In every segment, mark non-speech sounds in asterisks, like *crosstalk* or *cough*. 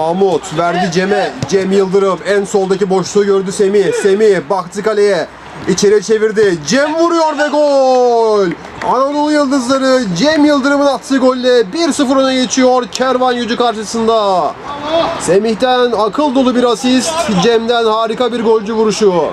Mahmut verdi Cem'e. Cem Yıldırım en soldaki boşluğu gördü Semih. Semih baktı kaleye. İçeri çevirdi. Cem vuruyor ve gol. Anadolu Yıldızları Cem Yıldırım'ın attığı golle 1-0 öne geçiyor Kervan Yücü karşısında. Semih'ten akıl dolu bir asist. Cem'den harika bir golcü vuruşu.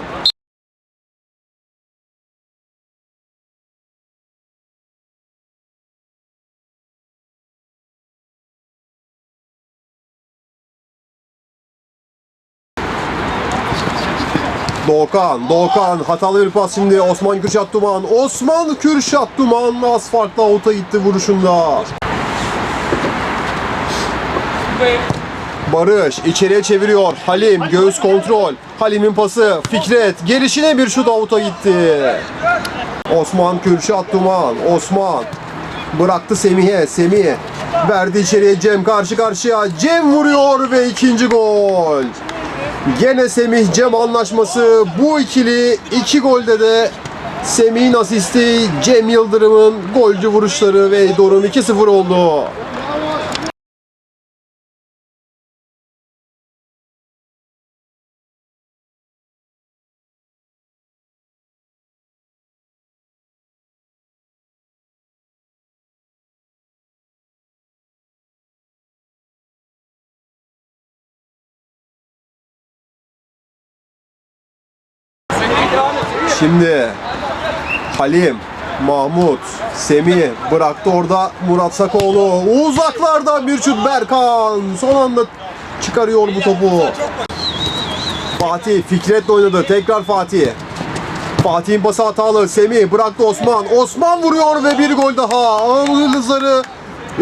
Doğukan, Doğukan hatalı bir pas şimdi Osman Kürşat Duman. Osman Kürşat Duman az farkla avuta gitti vuruşunda. Barış içeriye çeviriyor. Halim göğüs kontrol. Halim'in pası. Fikret gelişine bir şut avuta gitti. Osman Kürşat Duman. Osman bıraktı Semih'e. Semih verdi içeriye Cem karşı karşıya. Cem vuruyor ve ikinci gol. Gene Semih Cem anlaşması bu ikili iki golde de Semih'in asisti Cem Yıldırım'ın golcü vuruşları ve durum 2-0 oldu. Şimdi Halim, Mahmut, Semih bıraktı orada Murat Sakoğlu. Uzaklardan bir Berkan. Son anda çıkarıyor bu topu. Fatih Fikret'le oynadı. Tekrar Fatih. Fatih'in pası hatalı. Semih bıraktı Osman. Osman vuruyor ve bir gol daha. Anadolu Yıldızları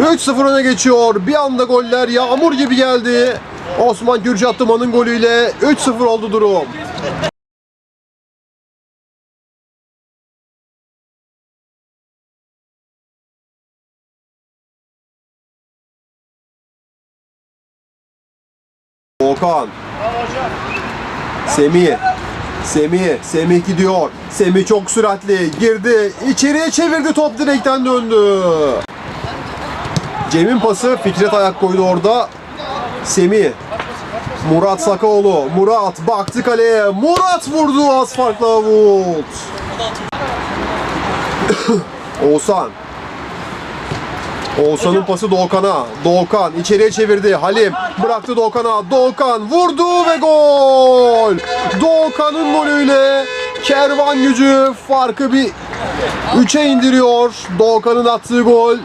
3-0 öne geçiyor. Bir anda goller yağmur gibi geldi. Osman Gürcat Duman'ın golüyle 3-0 oldu durum. Volkan. Semih. Semih. Semih gidiyor. Semih çok süratli. Girdi. İçeriye çevirdi. Top direkten döndü. Cem'in pası. Fikret ayak koydu orada. Semih. Murat Sakaoğlu. Murat baktı kaleye. Murat vurdu az farkla avut. *coughs* Oğuzhan. Oğuzhan'ın pası Doğukan'a. Doğukan içeriye çevirdi. Halim bıraktı Doğukan'a. Doğukan vurdu ve gol. Doğukan'ın golüyle Kervan gücü farkı bir 3'e indiriyor. Doğukan'ın attığı gol.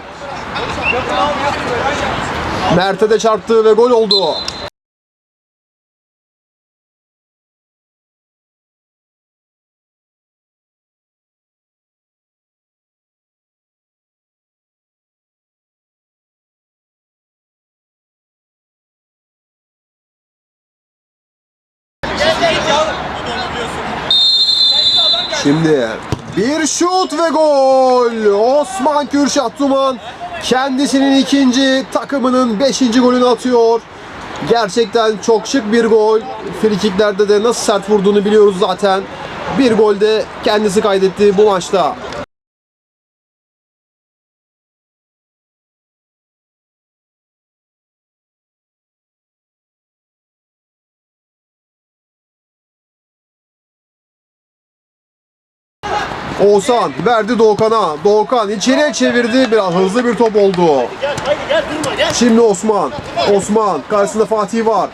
Mert'e de çarptı ve gol oldu. Şimdi bir şut ve gol. Osman Kürşat Duman kendisinin ikinci takımının beşinci golünü atıyor. Gerçekten çok şık bir gol. Frikiklerde de nasıl sert vurduğunu biliyoruz zaten. Bir golde kendisi kaydetti bu maçta. Oğuzhan verdi Doğukan'a. Doğukan içeriye çevirdi. Biraz hızlı bir top oldu. Şimdi Osman. Osman. Karşısında Fatih var.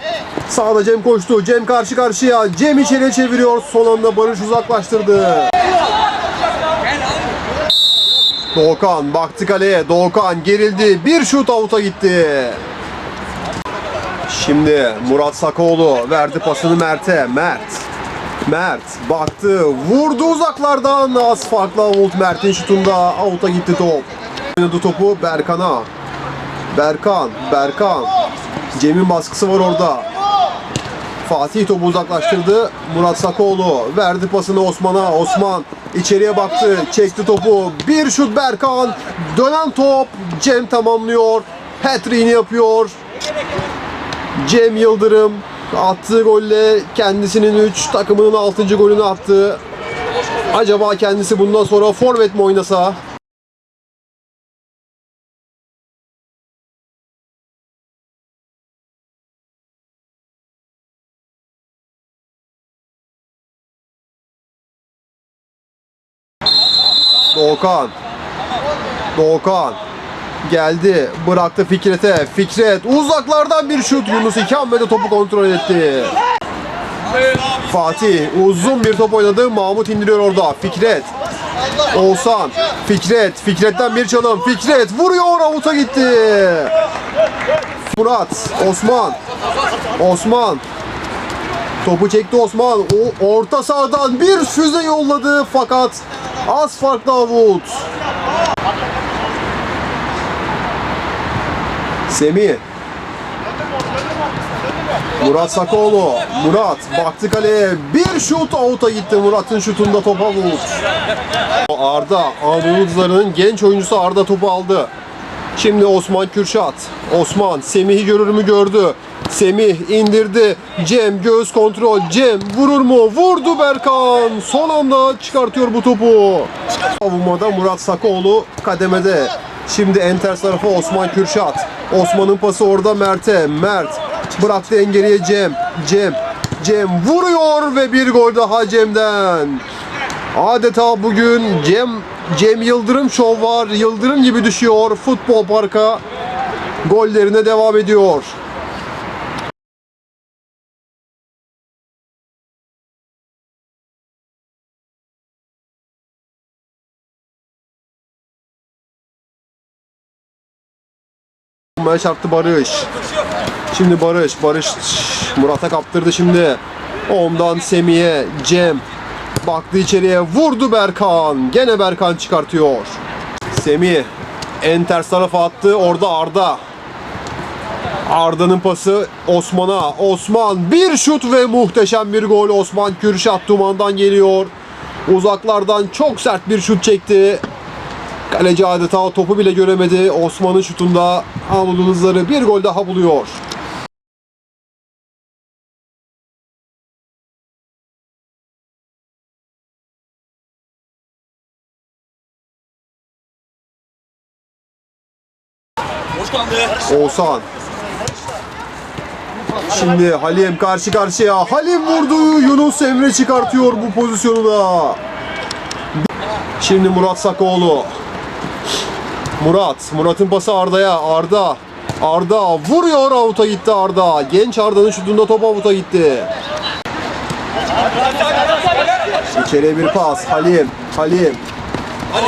Sağda Cem koştu. Cem karşı karşıya. Cem içeriye çeviriyor. Son anda Barış uzaklaştırdı. Doğukan baktı kaleye. Doğukan gerildi. Bir şut avuta gitti. Şimdi Murat Sakoğlu verdi pasını Mert'e. Mert. Mert baktı. Vurdu uzaklardan. Az farklı avut Mert'in şutunda. Avuta gitti top. Oynadı topu Berkan'a. Berkan, Berkan. Cem'in baskısı var orada. Fatih topu uzaklaştırdı. Murat Sakoğlu verdi pasını Osman'a. Osman içeriye baktı. Çekti topu. Bir şut Berkan. Dönen top. Cem tamamlıyor. Hat-trick'ini yapıyor. Cem Yıldırım attığı golle kendisinin 3, takımının 6. golünü attı. Acaba kendisi bundan sonra forvet mi oynasa? Doğukan. Doğukan. Geldi. Bıraktı Fikret'e. Fikret uzaklardan bir şut. Yunus iki hamlede topu kontrol etti. Fatih uzun bir top oynadı. Mahmut indiriyor orada. Fikret. Oğuzhan. Fikret. Fikret'ten bir çalım. Fikret vuruyor. Avuta gitti. Murat. Osman. Osman. Topu çekti Osman. O orta sahadan bir füze yolladı fakat az farklı avut. Semih. Murat Sakoğlu. Murat baktı kaleye. Bir şut avuta gitti. Murat'ın şutunda top avut. Arda. Anadolu Yıldızları'nın genç oyuncusu Arda topu aldı. Şimdi Osman Kürşat. Osman Semih'i görür mü gördü. Semih indirdi. Cem göğüs kontrol. Cem vurur mu? Vurdu Berkan. Son anda çıkartıyor bu topu. Savunmada Murat Sakoğlu kademede. Şimdi en ters tarafa Osman Kürşat. Osman'ın pası orada Mert'e. Mert bıraktı en geriye Cem. Cem. Cem vuruyor ve bir gol daha Cem'den. Adeta bugün Cem Cem Yıldırım şov var. Yıldırım gibi düşüyor. Futbol parka gollerine devam ediyor. Maç çarptı Barış. Şimdi Barış. Barış Murat'a kaptırdı şimdi. Ondan Semih'e. Cem. Baktı içeriye. Vurdu Berkan. Gene Berkan çıkartıyor. Semih. En ters tarafa attı. Orada Arda. Arda'nın pası Osman'a. Osman bir şut ve muhteşem bir gol. Osman Kürşat Duman'dan geliyor. Uzaklardan çok sert bir şut çekti. Kaleci adeta topu bile göremedi. Osman'ın şutunda Anadolu Yıldızları bir gol daha buluyor. Oğuzhan. Şimdi Halim karşı karşıya. Halim vurdu. Yunus Emre çıkartıyor bu pozisyonu da. Şimdi Murat Sakoğlu. Murat. Murat'ın pası Arda'ya. Arda. Arda vuruyor avuta gitti Arda. Genç Arda'nın şutunda top avuta gitti. İçeriye bir pas. Halim. Halim.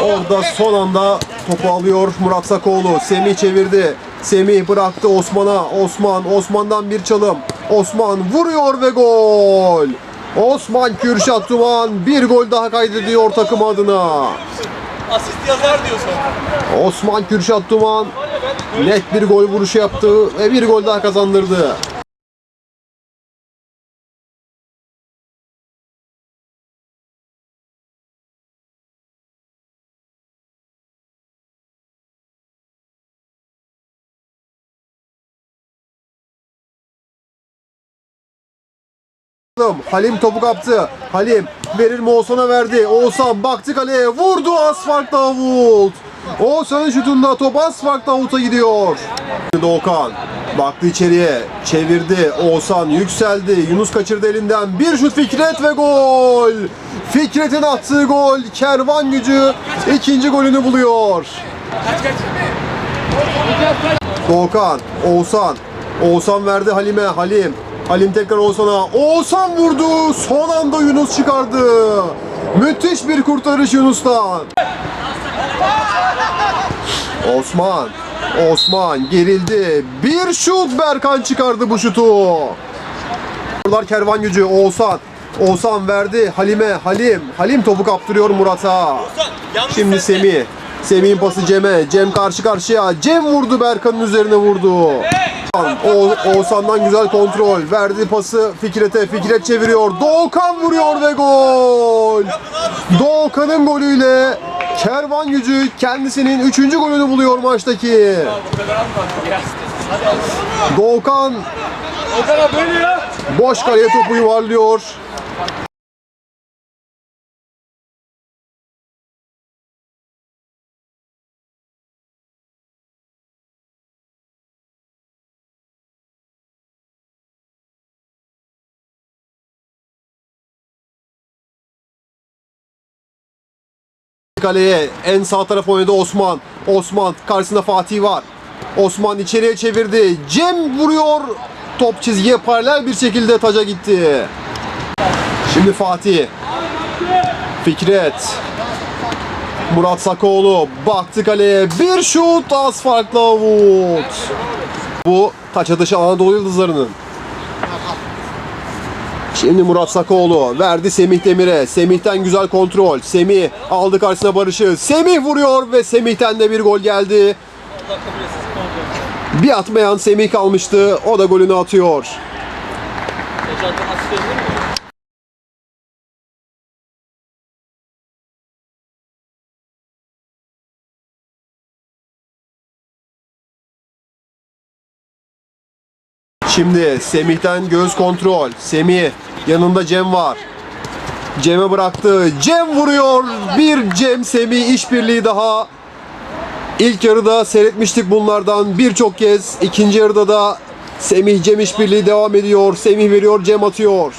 Orada son anda topu alıyor Murat Sakoğlu. Semih çevirdi. Semih bıraktı Osman'a. Osman. Osman'dan bir çalım. Osman vuruyor ve gol. Osman Kürşat Duman bir gol daha kaydediyor takım adına. Asist yazar diyorsun. Osman Kürşat Duman net bir gol vuruşu yaptı ve bir gol daha kazandırdı. Halim topu kaptı. Halim verir mi verdi. Oğuzhan baktı kaleye vurdu asfalt Davut. Oğuzhan'ın şutunda top asfalt Davut'a gidiyor. Doğukan baktı içeriye çevirdi. Oğuzhan yükseldi. Yunus kaçırdı elinden. Bir şut Fikret ve gol. Fikret'in attığı gol. Kervan gücü ikinci golünü buluyor. Doğukan, Oğuzhan. Oğuzhan verdi Halim'e. Halim. Halim tekrar Oğuzhan'a. Oğuzhan vurdu. Son anda Yunus çıkardı. Müthiş bir kurtarış Yunus'tan. Osman. Osman gerildi. Bir şut Berkan çıkardı bu şutu. Bunlar kervan gücü. Oğuzhan. Oğuzhan verdi Halim'e. Halim. Halim topu kaptırıyor Murat'a. Şimdi Semih. Semih'in pası Cem'e. Cem karşı karşıya. Cem vurdu Berkan'ın üzerine vurdu. O Oğuzhan'dan güzel kontrol. Verdi pası Fikret'e. Fikret çeviriyor. Doğukan vuruyor ve gol. Doğukan'ın golüyle Kervan gücü kendisinin 3. golünü buluyor maçtaki. Doğukan boş kaleye topu yuvarlıyor. Kaleye en sağ taraf oynadı Osman. Osman karşısında Fatih var. Osman içeriye çevirdi. Cem vuruyor. Top çizgiye paralel bir şekilde taca gitti. Şimdi Fatih. Fikret. Murat Sakoğlu baktı kaleye. Bir şut az farklı avut. Bu taç atışı Anadolu Yıldızları'nın. Şimdi Murat Sakoğlu verdi Semih Demir'e. Semih'ten güzel kontrol. Semih aldı karşısına Barış'ı. Semih vuruyor ve Semih'ten de bir gol geldi. Bir atmayan Semih kalmıştı. O da golünü atıyor. Şimdi Semih'ten göz kontrol. Semih yanında Cem var. Cem'e bıraktı. Cem vuruyor. Bir Cem Semih işbirliği daha. İlk yarıda seyretmiştik bunlardan birçok kez. İkinci yarıda da Semih Cem işbirliği devam ediyor. Semih veriyor, Cem atıyor.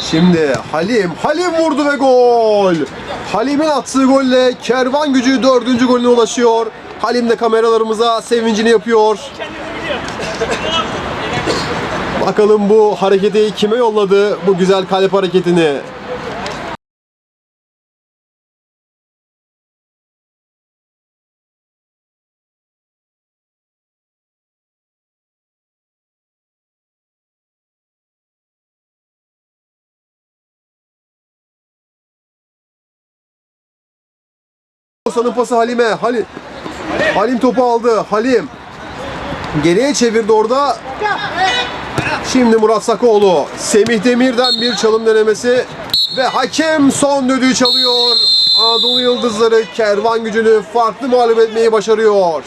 Şimdi Halim, Halim vurdu ve gol. Halim'in attığı golle Kervan gücü dördüncü golüne ulaşıyor. Halim de kameralarımıza sevincini yapıyor. Bakalım bu hareketi kime yolladı bu güzel kalp hareketini. Hasan'ın pası Halim'e. Halim, Halim topu aldı. Halim geriye çevirdi orada. Şimdi Murat Sakoğlu. Semih Demir'den bir çalım denemesi ve hakem son düdüğü çalıyor. Anadolu Yıldızları kervan gücünü farklı mağlup etmeyi başarıyor.